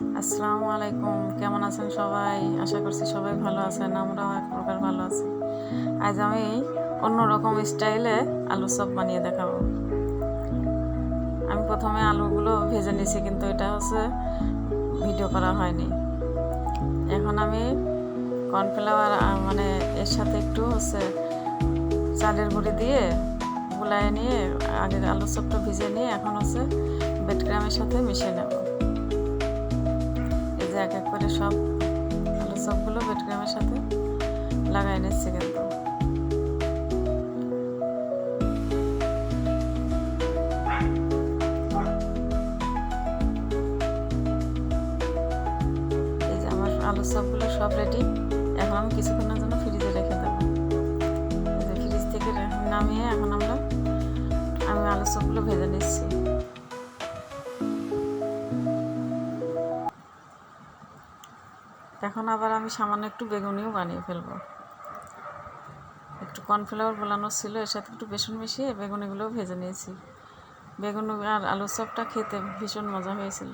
আসসালামু আলাইকুম। কেমন আছেন সবাই? আশা করছি সবাই ভালো আছেন, আমরাও এক প্রকার ভালো আছি। আজ আমি অন্যরকম স্টাইলে আলু চপ বানিয়ে দেখাবো। আমি প্রথমে আলুগুলো ভেজে নিয়েছি, কিন্তু এটা হচ্ছে ভিডিও করা হয়নি। এখন আমি কর্নফ্লাওয়ার মানে এর সাথে একটু হচ্ছে চালের গুঁড়ি দিয়ে গুলায় নিয়ে আগে আলু চপটা ভিজে নিয়ে এখন হচ্ছে বেটগ্রামের সাথে মিশিয়ে নেব। এক এক করে সব আলু চপগুলো বেটগ্রামের সাথে লাগাই নিচ্ছি কিন্তু। এই যে আমার আলু চপগুলো সব রেডি এখন আমি কিছুক্ষণের জন্য ফ্রিজে রেখে দেবো। ফ্রিজ থেকে নামিয়ে এখন আমরা আমি আলু চপগুলো ভেজে নিচ্ছি। এখন আবার আমি সামান্য একটু বেগুনিও বানিয়ে ফেলব। একটু কর্নফ্লাওয়ার গোলানো ছিল, এর সাথে একটু বেসন মিশিয়ে বেগুনিগুলোও ভেজে নিয়েছি। বেগুন আর আলু চপটা খেতে ভীষণ মজা হয়েছিল।